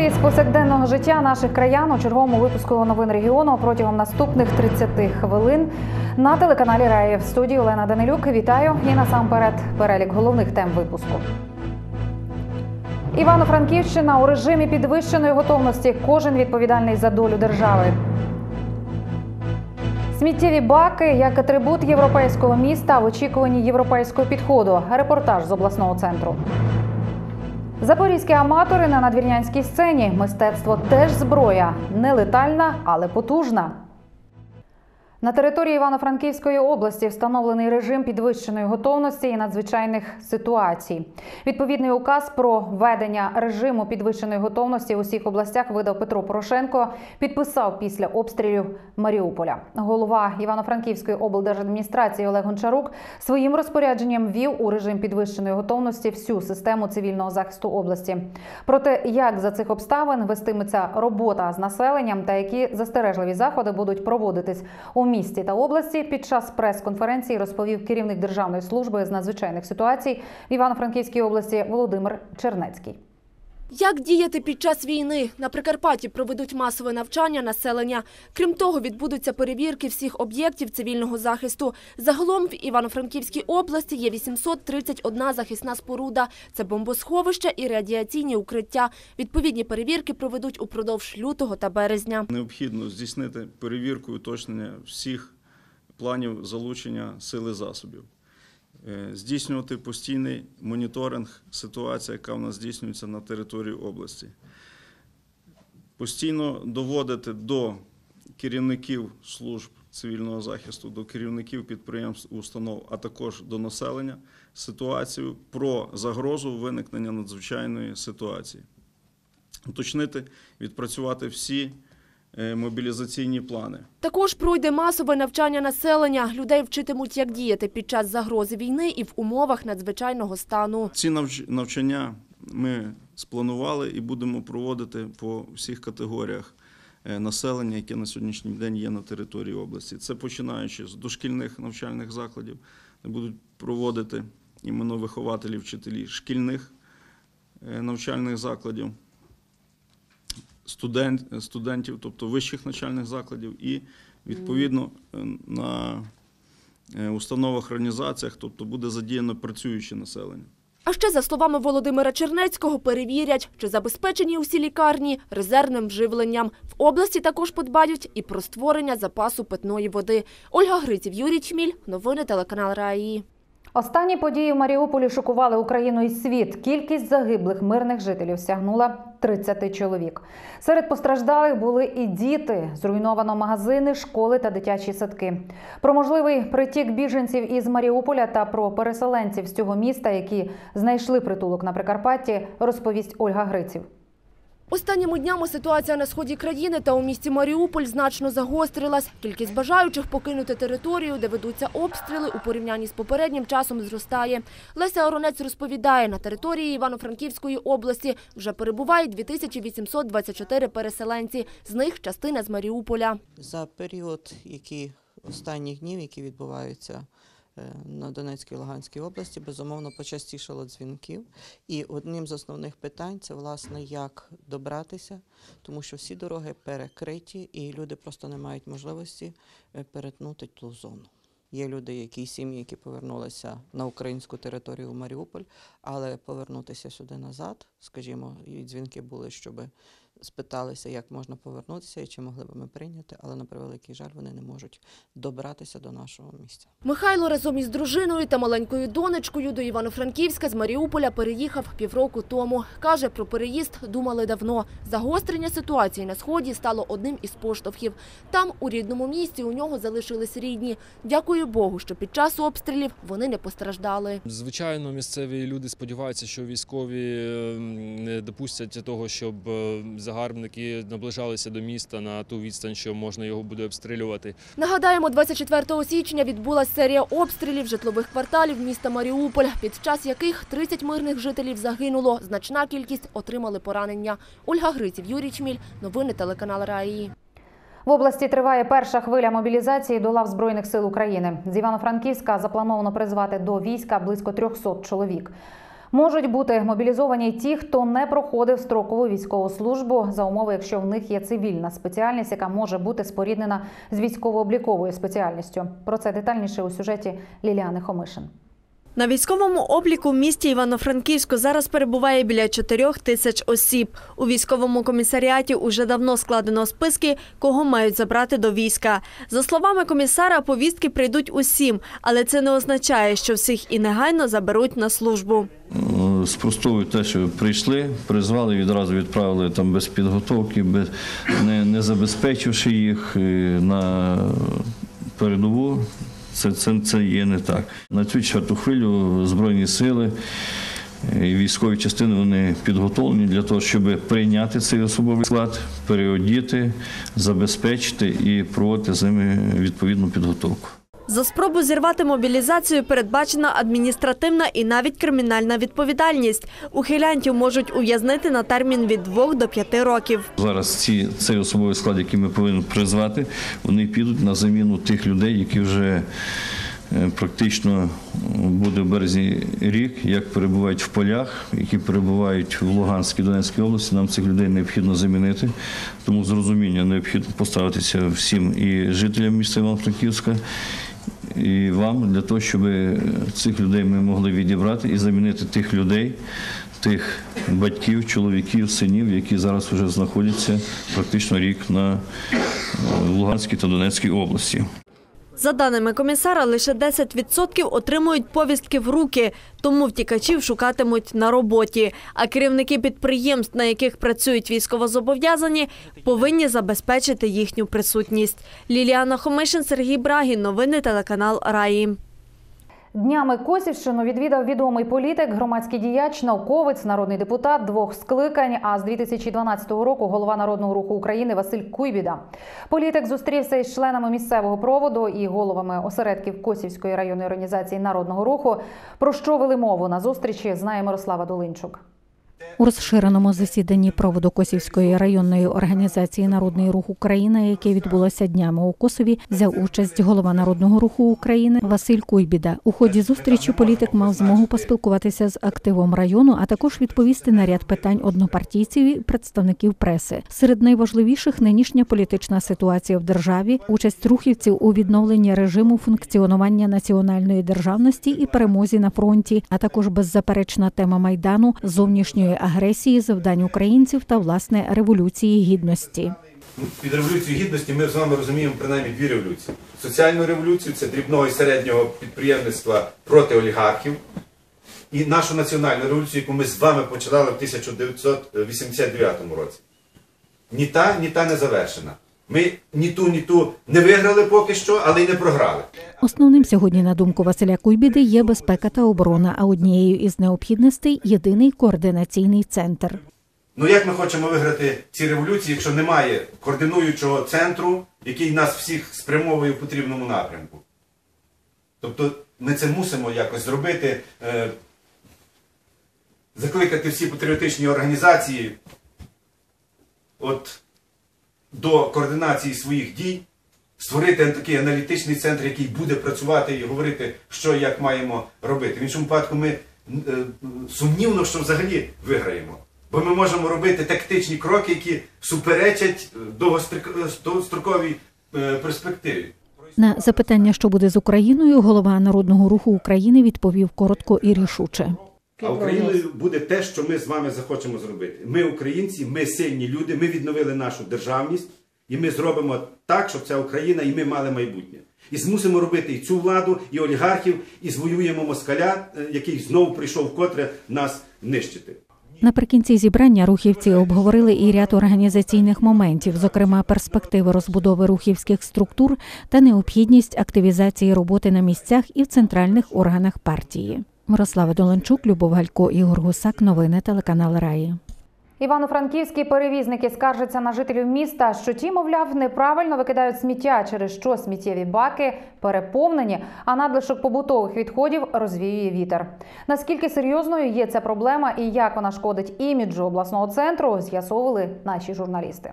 факти з повсякденного життя наших краян у черговому випуску новин регіону протягом наступних 30 хвилин на телеканалі Раї в студії Олена Данилюк. Вітаю і насамперед перелік головних тем випуску. Івано-Франківщина у режимі підвищеної готовності. Кожен відповідальний за долю держави. Сміттєві баки як атрибут європейського міста в очікуванні європейського підходу. Репортаж з обласного центру. Запорізькі аматори на надвірнянській сцені. Мистецтво теж зброя. Не летальна, але потужна. На території Івано-Франківської області встановлений режим підвищеної готовності і надзвичайних ситуацій. Відповідний указ про введення режиму підвищеної готовності у всіх областях видав Петро Порошенко. Підписав після обстрілів Маріуполя. Голова Івано-Франківської облдержадміністрації Олег Гончарук своїм розпорядженням ввів у режим підвищеної готовності всю систему цивільного захисту області. Про те, як за цих обставин вестиметься робота з населенням та які застережливі заходи будуть проводитись у місті та області, під час прес-конференції розповів керівник Державної служби з надзвичайних ситуацій в Івано-Франківській області Володимир Чернецький. Як діяти під час війни? На Прикарпатті проведуть масове навчання населення. Крім того, відбудуться перевірки всіх об'єктів цивільного захисту. Загалом в Івано-Франківській області є 831 захисна споруда. Це бомбосховища і радіаційні укриття. Відповідні перевірки проведуть упродовж лютого та березня. Необхідно здійснити перевірку уточнення всіх планів залучення сили засобів, здійснювати постійний моніторинг ситуації, яка в нас здійснюється на території області, постійно доводити до керівників служб цивільного захисту, до керівників підприємств, установ, а також до населення ситуацію про загрозу виникнення надзвичайної ситуації, уточнити, відпрацювати всі е, мобілізаційні плани. Також пройде масове навчання населення. Людей вчитимуть, як діяти під час загрози війни і в умовах надзвичайного стану. Ці навчання ми спланували і будемо проводити по всіх категоріях е, населення, яке на сьогоднішній день є на території області. Це починаючи з дошкільних навчальних закладів, де будуть проводити іменно вихователі, вчителі шкільних е, навчальних закладів, студент, студентів, тобто вищих навчальних закладів, і відповідно на е, установах організаціях, тобто буде задіяно працююче населення. А ще, за словами Володимира Чернецького, перевірять, чи забезпечені усі лікарні резервним вживленням. В області також подбають і про створення запасу питної води. Ольга Гриців, Юрій Чміль. Новини телеканал Раї. Останні події в Маріуполі шокували Україну і світ. Кількість загиблих мирних жителів сягнула 30 чоловік. Серед постраждалих були і діти. Зруйновано магазини, школи та дитячі садки. Про можливий притік біженців із Маріуполя та про переселенців з цього міста, які знайшли притулок на Прикарпатті, розповість Ольга Гриців. Останніми днями ситуація на сході країни та у місті Маріуполь значно загострилась. Кількість бажаючих покинути територію, де ведуться обстріли, у порівнянні з попереднім часом зростає. Леся Оронець розповідає, на території Івано-Франківської області вже перебувають 2824 переселенці. З них частина з Маріуполя. за період, які останніх днів, які відбуваються на Донецькій і Луганській області, безумовно почастішало дзвінків. І одним з основних питань це власне як добратися, тому що всі дороги перекриті, і люди просто не мають можливості е, перетнути ту зону. Є люди, які сім'ї, які повернулися на українську територію в Маріуполь, але повернутися сюди назад, скажімо, і дзвінки були, щоб спиталися, як можна повернутися і чи могли б ми прийняти, але на превеликий жаль вони не можуть добратися до нашого місця. Михайло разом із дружиною та маленькою донечкою до Івано-Франківська з Маріуполя переїхав півроку тому. Каже, про переїзд думали давно. Загострення ситуації на сході стало одним із поштовхів. Там, у рідному місті, у нього залишились рідні. Дякую Богу, що під час обстрілів вони не постраждали. Звичайно, місцеві люди сподіваються, що військові е, не допустять того, щоб е, загарбники наближалися до міста на ту відстань, що можна його буде обстрілювати. Нагадаємо, 24 січня відбулася серія обстрілів житлових кварталів міста Маріуполь, під час яких 30 мирних жителів загинуло. Значна кількість отримали поранення. Ольга Гриців, Юрій Чміль. Новини телеканал Раї. В області триває перша хвиля мобілізації до лав Збройних сил України. З Івано-Франківська заплановано призвати до війська близько 300 чоловік. Можуть бути мобілізовані ті, хто не проходив строкову військову службу за умови, якщо в них є цивільна спеціальність, яка може бути споріднена з військово-обліковою спеціальністю. Про це детальніше у сюжеті Ліліани Хомишин. На військовому обліку в місті Івано-Франківську зараз перебуває біля 4 тисяч осіб. У військовому комісаріаті уже давно складено списки, кого мають забрати до війська. За словами комісара, повістки прийдуть усім, але це не означає, що всіх і негайно заберуть на службу. Е, Спростовую те, що прийшли, призвали, відразу відправили там без підготовки, без, не, не забезпечивши їх е, на передову. Це, це, це є не так. На цю четверту хвилю Збройні сили і військові частини вони підготовлені для того, щоб прийняти цей особовий склад, переодіти, забезпечити і проводити з ними відповідну підготовку. За спробу зірвати мобілізацію передбачена адміністративна і навіть кримінальна відповідальність. Ухилянтів можуть ув'язнити на термін від 2 до 5 років. Зараз ці, цей особовий склад, який ми повинні призвати, вони підуть на заміну тих людей, які вже е, практично буде в березні рік, як перебувають в полях, які перебувають в Луганській Донецькій області. Нам цих людей необхідно замінити. Тому з розуміння необхідно поставитися всім і жителям міста Івано-Франківська. І вам для того, щоб цих людей ми могли відібрати і замінити тих людей, тих батьків, чоловіків, синів, які зараз вже знаходяться практично рік на е, Луганській та Донецькій області. За даними комісара, лише 10% отримують повістки в руки, тому втікачів шукатимуть на роботі. А керівники підприємств, на яких працюють військовозобов'язані, повинні забезпечити їхню присутність. Ліліана Хомишин, Сергій Брагін. Новини телеканал Раї. Днями Косівщину відвідав відомий політик, громадський діяч, науковець, народний депутат двох скликань. А з 2012 року голова народного руху України Василь Куйбіда. Політик зустрівся із членами місцевого проводу і головами осередків Косівської районної організації народного руху. Про що вели мову на зустрічі знає Мирослава Долинчук. У розширеному засіданні проводу Косівської районної організації Народний рух України, яке відбулося днями у Косові, взяв участь голова Народного руху України Василь Куйбіда. У ході зустрічі політик мав змогу поспілкуватися з активом району, а також відповісти на ряд питань однопартійців і представників преси. Серед найважливіших нинішня політична ситуація в державі, участь рухівців у відновленні режиму функціонування національної державності і перемозі на фронті, а також беззаперечна тема майдану, зовнішньої агресії, завдань українців та власне революції гідності. Під революцією гідності ми з вами розуміємо принаймні дві революції. Соціальну революцію це дрібного і середнього підприємництва проти олігархів. І нашу національну революцію, яку ми з вами починали в 1989 році. Ні та, ні та не завершена. Ми ні ту, ні ту не виграли поки що, але й не програли. Основним сьогодні, на думку Василя Куйбіди, є безпека та оборона. А однією із необхідностей єдиний координаційний центр. Ну як ми хочемо виграти ці революції, якщо немає координуючого центру, який нас всіх спрямовує в потрібному напрямку? Тобто ми це мусимо якось зробити, е, закликати всі патріотичні організації от, до координації своїх дій, створити такий аналітичний центр, який буде працювати і говорити, що як маємо робити. В іншому випадку ми е, сумнівно, що взагалі виграємо. Бо ми можемо робити тактичні кроки, які суперечать е, довгостроковій е, перспективі. На запитання, що буде з Україною, голова Народного руху України відповів коротко і рішуче. А Україною буде те, що ми з вами захочемо зробити. Ми, українці, ми сильні люди, ми відновили нашу державність, і ми зробимо так, щоб ця Україна і ми мали майбутнє. І змусимо робити і цю владу, і олігархів, і звоюємо москаля, е, який знову прийшов вкотре нас нищити. Наприкінці зібрання рухівці обговорили і ряд організаційних моментів, зокрема перспективи розбудови рухівських структур та необхідність активізації роботи на місцях і в центральних органах партії. Мирослава Доленчук, Любов Галько, Ігор Гусак. Новини телеканал Раї. Івано-франківські перевізники скаржаться на жителів міста, що ті, мовляв, неправильно викидають сміття, через що сміттєві баки переповнені, а надлишок побутових відходів розвіює вітер. Наскільки серйозною є ця проблема і як вона шкодить іміджу обласного центру, з'ясовували наші журналісти.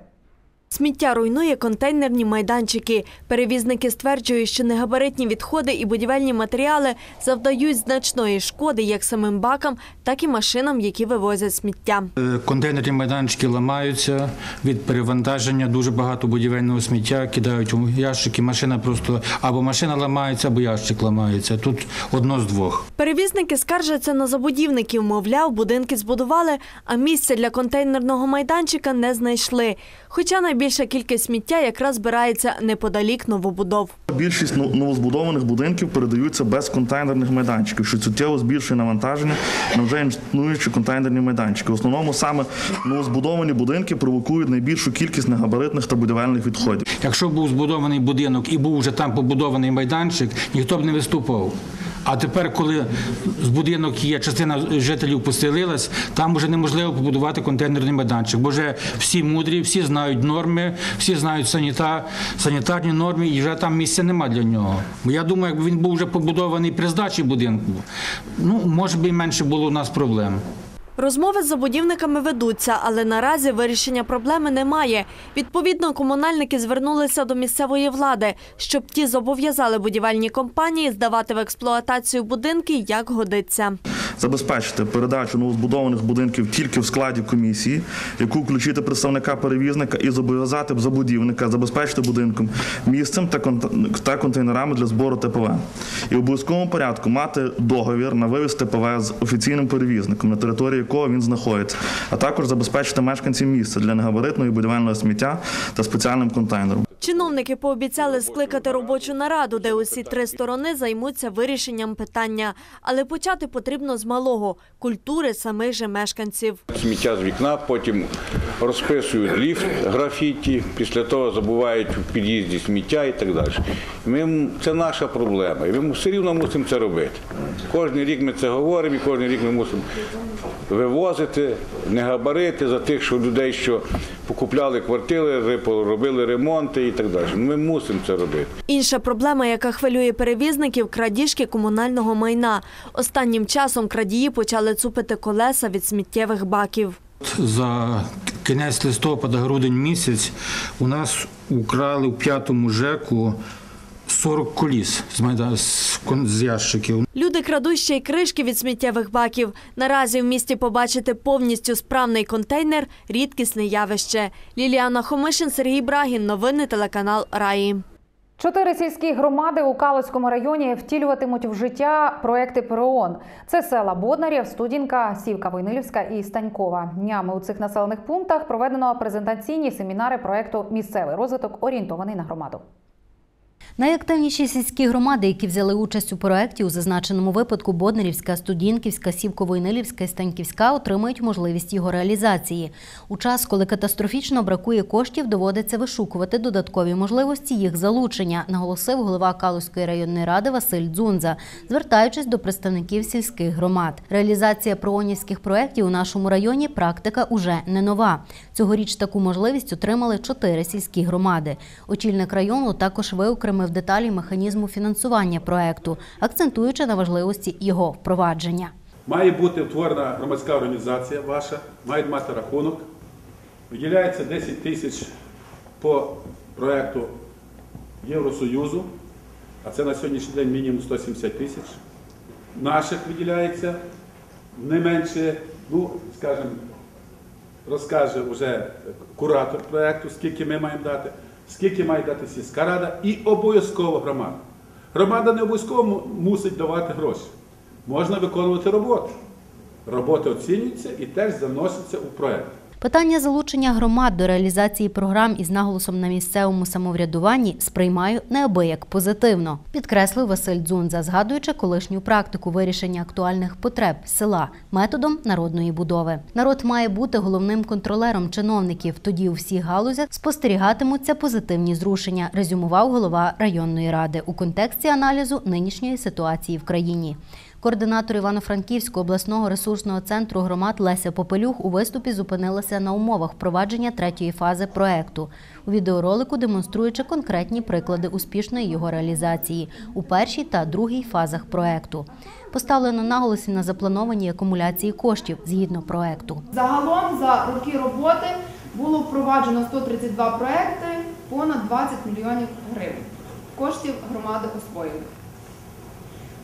Сміття руйнує контейнерні майданчики. Перевізники стверджують, що негабаритні відходи і будівельні матеріали завдають значної шкоди як самим бакам, так і машинам, які вивозять сміття. Е, Контейнерні майданчики ламаються від перевантаження. Дуже багато будівельного сміття кидають у ящики. Машина просто або машина ламається, або ящик ламається. Тут одно з двох. Перевізники скаржаться на забудівників, мовляв, будинки збудували, а місця для контейнерного майданчика не знайшли. Хоча найбільша кількість сміття якраз збирається неподалік новобудов. Більшість новозбудованих будинків передаються без контейнерних майданчиків, що суттєво збільшує навантаження на вже існуючі контейнерні майданчики. В основному саме новозбудовані будинки провокують найбільшу кількість негабаритних та будівельних відходів. Якщо був збудований будинок і був вже там побудований майданчик, ніхто б не виступав. А тепер, коли з будинок є, частина жителів поселилась, там вже неможливо побудувати контейнерний майданчик, бо вже всі мудрі, всі знають норми, всі знають саніта, санітарні норми, і вже там місця нема для нього. Бо я думаю, якби він був вже побудований при здачі будинку, ну може би і менше було у нас проблем. Розмови з забудівниками ведуться, але наразі вирішення проблеми немає. Відповідно, комунальники звернулися до місцевої влади, щоб ті зобов'язали будівельні компанії здавати в експлуатацію будинки, як годиться. Забезпечити передачу новозбудованих будинків тільки в складі комісії, яку включити представника перевізника і зобов'язати забудівника забезпечити будинком місцем та контейнерами для збору ТПВ. І в обов'язковому порядку мати договір на вивіз ТПВ з офіційним перевізником, на території якого він знаходиться, а також забезпечити мешканців місця для негабаритного і будівельного сміття та спеціальним контейнером. Чиновники пообіцяли скликати робочу нараду, де усі три сторони займуться вирішенням питання. Але почати потрібно з малого культури самих же мешканців. Сміття з вікна, потім розписують ліфт графіті, після того забувають в під'їзді сміття і так далі. Ми, це наша проблема, і ми все рівно мусимо це робити. Кожен рік ми це говоримо, і кожен рік ми мусимо вивозити, не габарити за тих, що людей, що покупляли квартири, ри- робили ремонти і так далі. Ми мусимо це робити. Інша проблема, яка хвилює перевізників – крадіжки комунального майна. Останнім часом крадії почали цупити колеса від сміттєвих баків. За кінець листопада, грудень місяць у нас украли в п'ятому ЖЕКу 40 коліс з, майда- з ящиків. Люди крадуть ще й кришки від сміттєвих баків. Наразі в місті побачити повністю справний контейнер – рідкісне явище. Ліліана Хомишин, Сергій Брагін. Новини телеканал Раї. Чотири сільські громади у Калузькому районі втілюватимуть в життя проекти ПРООН. Це села Боднарів, Студінка, Сівка Войнилівська і Станькова. Днями у цих населених пунктах проведено презентаційні семінари проекту Місцевий розвиток орієнтований на громаду. Найактивніші сільські громади, які взяли участь у проєкті, у зазначеному випадку Боднерівська, Студінківська, Сівко-Войнилівська і Станьківська отримають можливість його реалізації. У час, коли катастрофічно бракує коштів, доводиться вишукувати додаткові можливості їх залучення, наголосив голова Калузької районної ради Василь Дзунза, звертаючись до представників сільських громад. Реалізація проонівських проєктів у нашому районі практика уже не нова. Цьогоріч таку можливість отримали чотири сільські громади. Очільник району також виокремив деталі механізму фінансування проекту, акцентуючи на важливості його впровадження. Має бути утворена громадська організація ваша, має мати рахунок. Виділяється 10 тисяч по проекту Євросоюзу, а це на сьогоднішній день мінімум 170 тисяч. Наших виділяється не менше, ну, скажімо, розкаже вже куратор проекту, скільки ми маємо дати, скільки має дати сільська рада і обов'язково громада. Громада не обов'язково мусить давати гроші. Можна виконувати роботу. Робота оцінюються і теж заносяться у проект. Питання залучення громад до реалізації програм із наголосом на місцевому самоврядуванні сприймаю неабияк позитивно, підкреслив Василь Дзунза, згадуючи колишню практику вирішення актуальних потреб села методом народної будови. Народ має бути головним контролером чиновників. Тоді у всіх галузях спостерігатимуться позитивні зрушення, резюмував голова районної ради у контексті аналізу нинішньої ситуації в країні. Координатор Івано-Франківського обласного ресурсного центру громад Леся Попелюх у виступі зупинилася на умовах впровадження третьої фази проекту. У відеоролику демонструючи конкретні приклади успішної його реалізації у першій та другій фазах проекту. Поставлено наголоси на заплановані акумуляції коштів згідно проекту. Загалом за роки роботи було впроваджено 132 проекти, понад 20 мільйонів гривень. Коштів громади освоїли.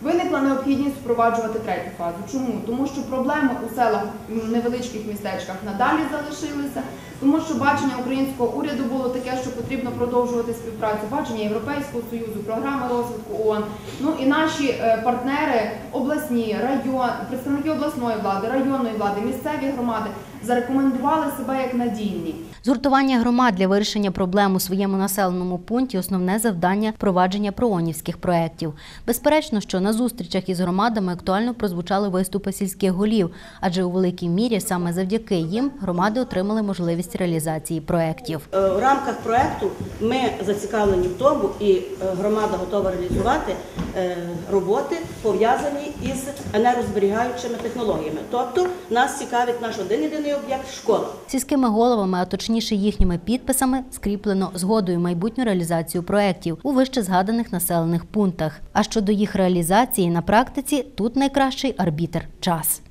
Виникла необхідність впроваджувати третю фазу. Чому? Тому що проблеми у селах, невеличких містечках надалі залишилися, тому що бачення українського уряду було таке, що потрібно продовжувати співпрацю, бачення Європейського Союзу, програми розвитку ООН. Ну і наші е, партнери, обласні, район, представники обласної влади, районної влади, місцеві громади зарекомендували себе як надійні. Згуртування громад для вирішення проблем у своєму населеному пункті основне завдання впровадження проонівських проєктів. Безперечно, що на зустрічах із громадами актуально прозвучали виступи сільських голів, адже у великій мірі саме завдяки їм громади отримали можливість реалізації проєктів. Е, У рамках проекту ми зацікавлені в тому, і е, громада готова реалізувати е, роботи, пов'язані із енергозберігаючими технологіями. Тобто нас цікавить наш один єдиний об'єкт школа. Сільськими головами, а точніше їхніми підписами, скріплено згодою майбутню реалізацію проєктів у вище згаданих населених пунктах. А щодо їх реалізації на практиці, тут найкращий арбітр час.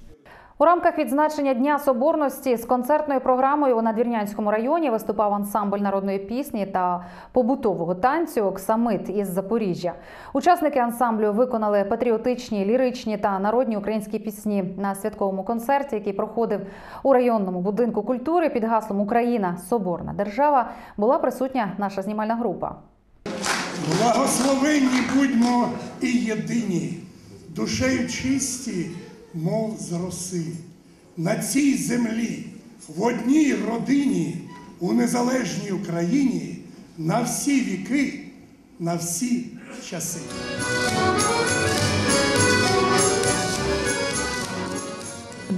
У рамках відзначення Дня Соборності з концертною програмою у Надвірнянському районі виступав ансамбль народної пісні та побутового танцю Оксамит із Запоріжжя. Учасники ансамблю виконали патріотичні, ліричні та народні українські пісні на святковому концерті, який проходив у районному будинку культури під гаслом Україна Соборна держава. Була присутня наша знімальна група. Благословенні будьмо і єдині, душею чисті, мов з роси. На цій землі, в одній родині, у незалежній Україні, на всі віки, на всі часи.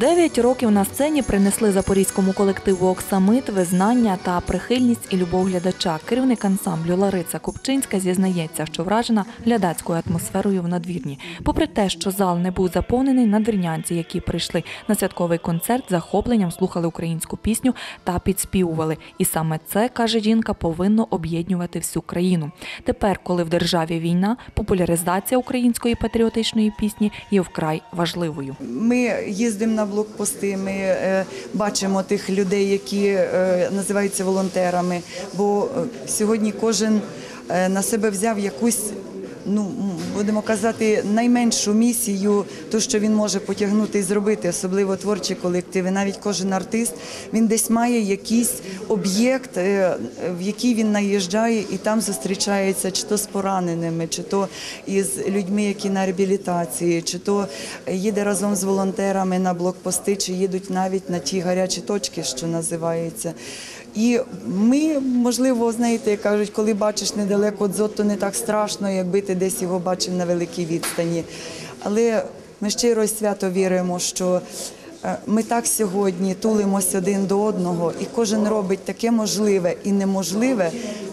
Дев'ять років на сцені принесли запорізькому колективу Оксамит визнання та прихильність і любов глядача. Керівник ансамблю Лариця Купчинська зізнається, що вражена глядацькою атмосферою в надвірні. Попри те, що зал не був заповнений, надвірнянці, які прийшли на святковий концерт, захопленням слухали українську пісню та підспівували. І саме це каже жінка, повинно об'єднувати всю країну. Тепер, коли в державі війна, популяризація української патріотичної пісні є вкрай важливою. Ми їздимо на блокпости, ми е, бачимо тих людей, які е, називаються волонтерами. Бо е, сьогодні кожен на себе взяв якусь. Ну, будемо казати, найменшу місію, то що він може потягнути і зробити, особливо творчі колективи. Навіть кожен артист він десь має якийсь об'єкт, е, в який він наїжджає, і там зустрічається чи то з пораненими, чи то із людьми, які на реабілітації, чи то їде разом з волонтерами на блокпости, чи їдуть навіть на ті гарячі точки, що називається. І ми, можливо, знаєте, як кажуть, коли бачиш недалеко дзот, то не так страшно, якби ти десь його бачив на великій відстані. Але ми щиро свято віримо, що ми так сьогодні тулимося один до одного, і кожен робить таке можливе і неможливе,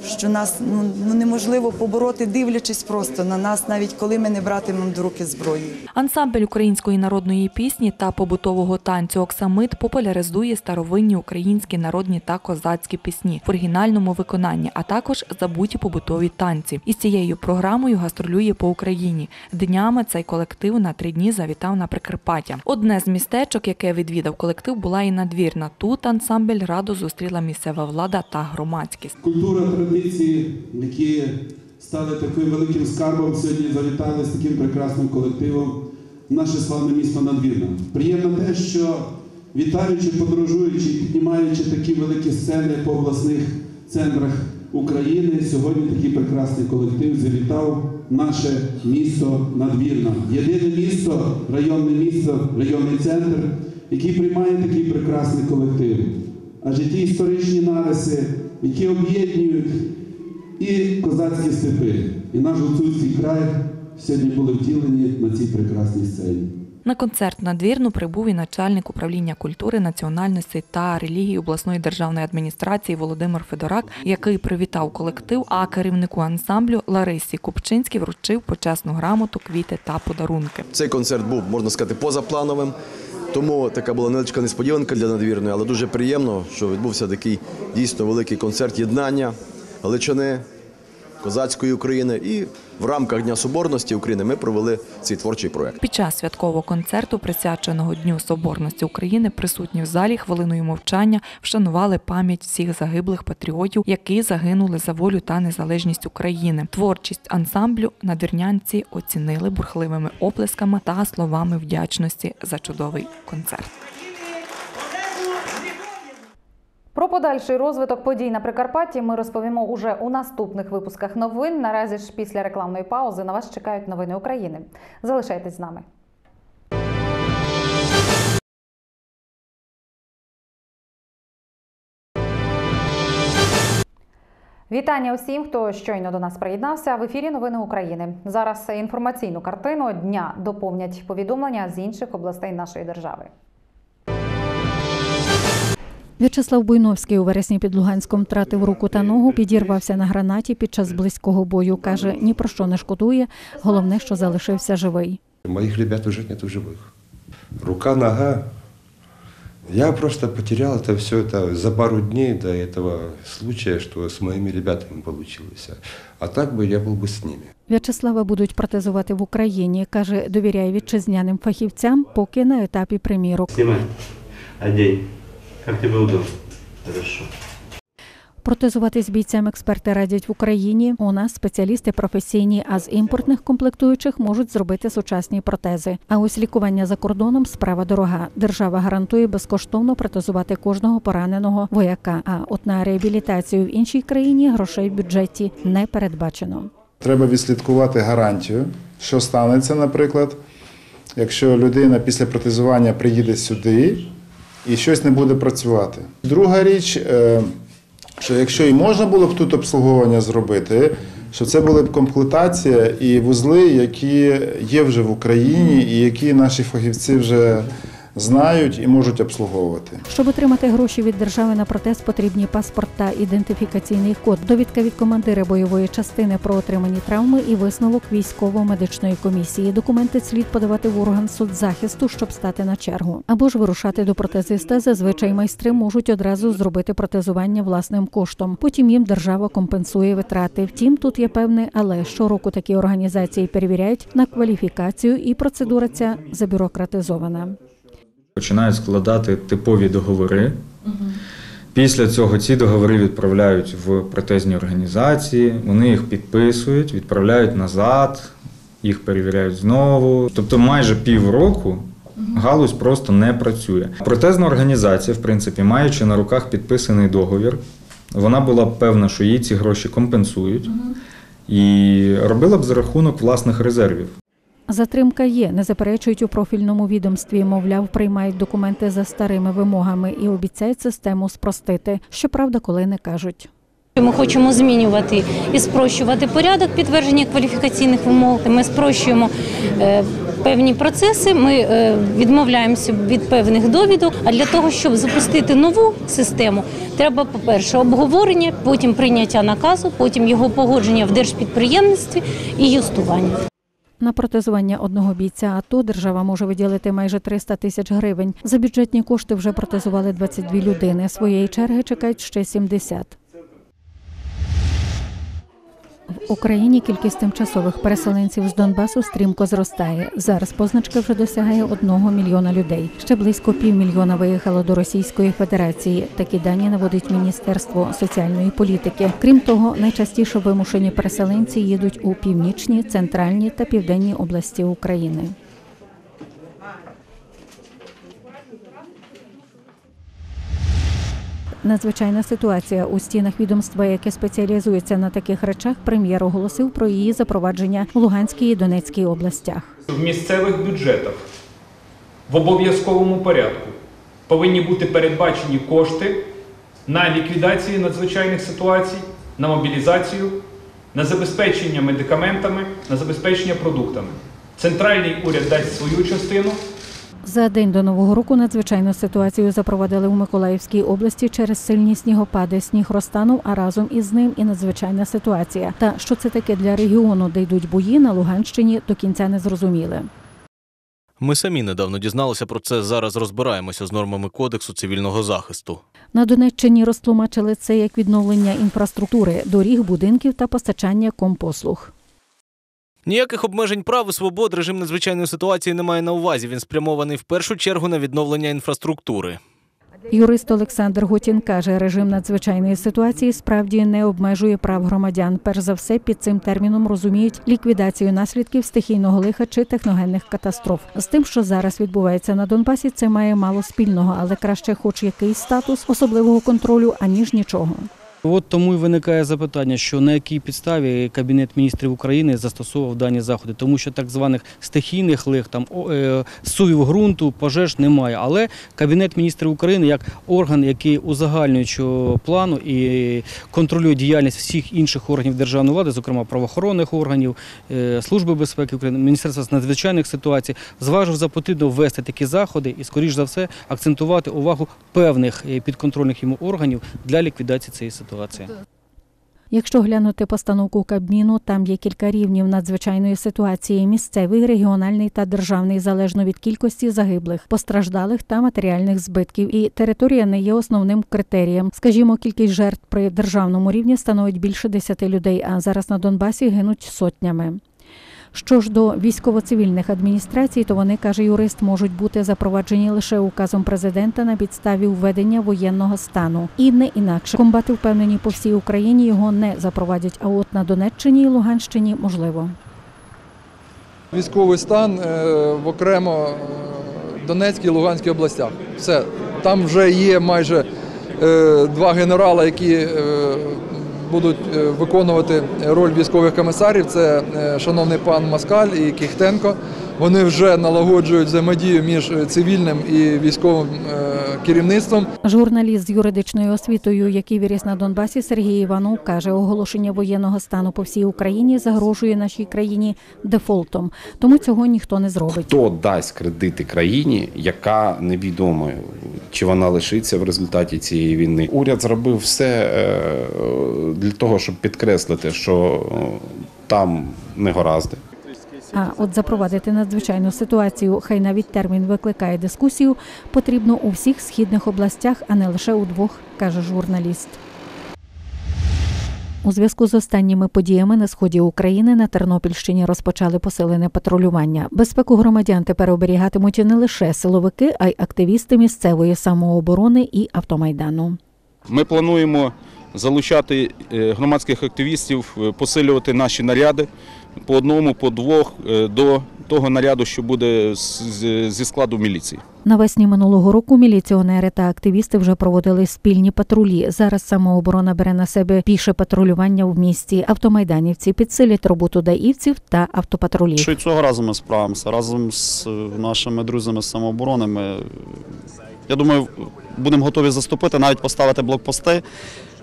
що нас ну, ну неможливо побороти, дивлячись просто на нас, навіть коли ми не братимемо до руки зброї. Ансамбль української народної пісні та побутового танцю Оксамит популяризує старовинні українські народні та козацькі пісні в оригінальному виконанні, а також забуті побутові танці. Із цією програмою гастролює по Україні. Днями цей колектив на три дні завітав на Прикарпаття. Одне з містечок, яке відвідав колектив, була і надвірна. Тут ансамбль радо зустріла місцева влада та громадськість. Культура, традиції, які стали таким великим скарбом, сьогодні завітали з таким прекрасним колективом наше славне місто Надвірна. Приємно те, що вітаючи, подорожуючи, піднімаючи такі великі сцени по обласних центрах України, сьогодні такий прекрасний колектив завітав наше місто Надвірна. Єдине місто, районне місто, районний центр, який приймає такий прекрасний колектив. Адже ті історичні нариси, які об'єднують і козацькі степи, і наш гуцульський край сьогодні були втілені на цій прекрасній сцені. На концерт надвірну прибув і начальник управління культури, національності та релігії обласної державної адміністрації Володимир Федорак, який привітав колектив, а керівнику ансамблю Ларисі Купчинській вручив почесну грамоту, квіти та подарунки. Цей концерт був, можна сказати, позаплановим. Тому така була невеличка несподіванка для надвірної, але дуже приємно, що відбувся такий дійсно великий концерт єднання Галичини, козацької України і в рамках Дня Соборності України ми провели цей творчий проект. Під час святкового концерту, присвяченого Дню Соборності України, присутні в залі хвилиною мовчання вшанували пам'ять всіх загиблих патріотів, які загинули за волю та незалежність України. Творчість ансамблю надвірнянці оцінили бурхливими оплесками та словами вдячності за чудовий концерт. Про подальший розвиток подій на Прикарпатті ми розповімо уже у наступних випусках новин. Наразі ж після рекламної паузи на вас чекають новини України. Залишайтесь з нами. Вітання усім, хто щойно до нас приєднався. В ефірі Новини України. Зараз інформаційну картину дня доповнять повідомлення з інших областей нашої держави. В'ячеслав Буйновський у вересні під Луганськом втратив руку та ногу, підірвався на гранаті під час близького бою. Каже, ні про що не шкодує. Головне, що залишився живий. Моих ребят уже нет в живых. Рука, нога. Я просто потерял это все это за пару дней до этого случая, что с моими ребятами получилось. А так бы я был бы с ними. В'ячеслава будуть протезувати в Україні. каже, довіряє вітчизняним фахівцям, поки на етапі примірок. Снимай. Одень. Как тебе удобно? Хорошо. Протезуватись бійцям експерти радять в Україні. У нас спеціалісти професійні, а з імпортних комплектуючих можуть зробити сучасні протези. А ось лікування за кордоном справа дорога. Держава гарантує безкоштовно протезувати кожного пораненого вояка. А от на реабілітацію в іншій країні грошей в бюджеті не передбачено. Треба відслідкувати гарантію, що станеться, наприклад, якщо людина після протезування приїде сюди і щось не буде працювати. Друга річ, е, що якщо і можна було б тут обслуговування зробити, що це були б комплектація і вузли, які є вже в Україні, і які наші фахівці вже знають і можуть обслуговувати. Щоб отримати гроші від держави на протез, потрібні паспорт та ідентифікаційний код, довідка від командира бойової частини про отримані травми і висновок військово-медичної комісії. Документи слід подавати в орган соцзахисту, щоб стати на чергу, або ж вирушати до протезиста. Зазвичай майстри можуть одразу зробити протезування власним коштом. Потім їм держава компенсує витрати. Втім, тут є певне, але щороку такі організації перевіряють на кваліфікацію, і процедура ця забюрократизована. Починають складати типові договори. Після цього ці договори відправляють в протезні організації, вони їх підписують, відправляють назад, їх перевіряють знову. Тобто майже півроку галузь просто не працює. Протезна організація, в принципі, маючи на руках підписаний договір, вона була б певна, що їй ці гроші компенсують, і робила б за рахунок власних резервів. Затримка є, не заперечують у профільному відомстві. Мовляв, приймають документи за старими вимогами і обіцяють систему спростити. Щоправда, коли не кажуть. Ми хочемо змінювати і спрощувати порядок підтвердження кваліфікаційних вимог. Ми спрощуємо е, певні процеси. Ми е, відмовляємося від певних довідок. А для того, щоб запустити нову систему, треба, по-перше, обговорення, потім прийняття наказу, потім його погодження в держпідприємництві і юстування. На протезування одного бійця АТО держава може виділити майже 300 тисяч гривень. За бюджетні кошти вже протезували 22 людини. Своєї черги чекають ще 70. В Україні кількість тимчасових переселенців з Донбасу стрімко зростає. Зараз позначка вже досягає одного мільйона людей. Ще близько півмільйона виїхало до Російської Федерації. Такі дані наводить Міністерство соціальної політики. Крім того, найчастіше вимушені переселенці їдуть у північні, центральні та південні області України. Надзвичайна ситуація у стінах відомства, яке спеціалізується на таких речах, прем'єр оголосив про її запровадження в Луганській і Донецькій областях. В місцевих бюджетах в обов'язковому порядку повинні бути передбачені кошти на ліквідацію надзвичайних ситуацій, на мобілізацію, на забезпечення медикаментами, на забезпечення продуктами. Центральний уряд дасть свою частину. За день до нового року надзвичайну ситуацію запровадили у Миколаївській області через сильні снігопади. Сніг розтанув, а разом із ним і надзвичайна ситуація. Та що це таке для регіону, де йдуть бої на Луганщині, до кінця не зрозуміли. Ми самі недавно дізналися про це. Зараз розбираємося з нормами кодексу цивільного захисту. На Донеччині розтлумачили це як відновлення інфраструктури, доріг, будинків та постачання компослуг. Ніяких обмежень прав і свобод режим надзвичайної ситуації не має на увазі. Він спрямований в першу чергу на відновлення інфраструктури. Юрист Олександр Гутін каже, режим надзвичайної ситуації справді не обмежує прав громадян. Перш за все, під цим терміном розуміють ліквідацію наслідків стихійного лиха чи техногенних катастроф. З тим, що зараз відбувається на Донбасі, це має мало спільного, але краще, хоч якийсь статус особливого контролю, аніж нічого. От тому і виникає запитання, що на якій підставі Кабінет міністрів України застосовував дані заходи, тому що так званих стихійних лих, там е, сувів ґрунту, пожеж немає. Але Кабінет міністрів України як орган, який узагальнюючого плану і контролює діяльність всіх інших органів державної влади, зокрема правоохоронних органів, е, Служби безпеки України, Міністерства з надзвичайних ситуацій, зважив за потрібно ввести такі заходи і, скоріш за все, акцентувати увагу певних е, підконтрольних йому органів для ліквідації цієї ситуації. Якщо глянути постановку Кабміну, там є кілька рівнів надзвичайної ситуації: місцевий, регіональний та державний, залежно від кількості загиблих, постраждалих та матеріальних збитків. І територія не є основним критерієм. Скажімо, кількість жертв при державному рівні становить більше 10 людей, а зараз на Донбасі гинуть сотнями. Що ж до військово-цивільних адміністрацій, то вони, каже юрист, можуть бути запроваджені лише указом президента на підставі введення воєнного стану. І не інакше. Комбати впевнені по всій Україні його не запровадять. А от на Донеччині і Луганщині можливо. Військовий стан е, в окремо е, Донецькій і Луганській областях. Все. Там вже є майже е, два генерали, які будуть е, виконувати роль військових комісарів. Це е, шановний пан Маскаль і Кіхтенко. Вони вже налагоджують взаємодію між цивільним і військовим е, керівництвом. Журналіст з юридичною освітою, який виріс на Донбасі, Сергій Іванов каже, оголошення воєнного стану по всій Україні загрожує нашій країні дефолтом, тому цього ніхто не зробить. Хто дасть кредити країні, яка невідомо, чи вона лишиться в результаті цієї війни? Уряд зробив все е, для того, щоб підкреслити, що е, там не горазди. А от запровадити надзвичайну ситуацію, хай навіть термін викликає дискусію, потрібно у всіх східних областях, а не лише у двох, каже журналіст. У зв'язку з останніми подіями на сході України на Тернопільщині розпочали посилене патрулювання. Безпеку громадян тепер оберігатимуть не лише силовики, а й активісти місцевої самооборони і автомайдану. Ми плануємо залучати е, громадських активістів, е, посилювати наші наряди по одному, по двох е, до того наряду, що буде зі складу міліції. Навесні минулого року міліціонери та активісти вже проводили спільні патрулі. Зараз самооборона бере на себе піше патрулювання в місті. Автомайданівці підсилять роботу даївців та автопатрулів. Що й цього разу ми справимося разом з нашими друзями з самооборони. Ми, я думаю, будемо готові заступити, навіть поставити блокпости.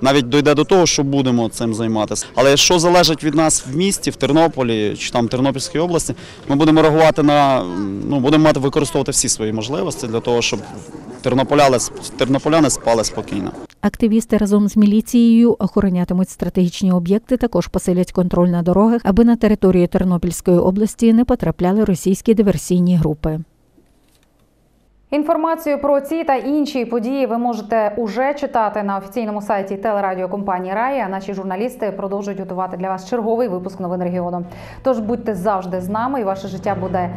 Навіть дойде до того, що будемо цим займатися. Але що залежить від нас в місті, в Тернополі чи там Тернопільській області, ми будемо реагувати на ну будемо мати використовувати всі свої можливості для того, щоб тернополяни, тернополяни спали спокійно. Активісти разом з міліцією охоронятимуть стратегічні об'єкти, також посилять контроль на дорогах, аби на територію Тернопільської області не потрапляли російські диверсійні групи. Інформацію про ці та інші події ви можете уже читати на офіційному сайті телерадіокомпанії Рая. Наші журналісти продовжують готувати для вас черговий випуск новин регіону. Тож будьте завжди з нами, і ваше життя буде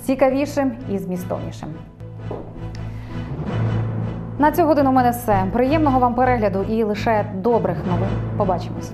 цікавішим і змістовнішим. На цю годину у мене все. Приємного вам перегляду і лише добрих новин. Побачимось.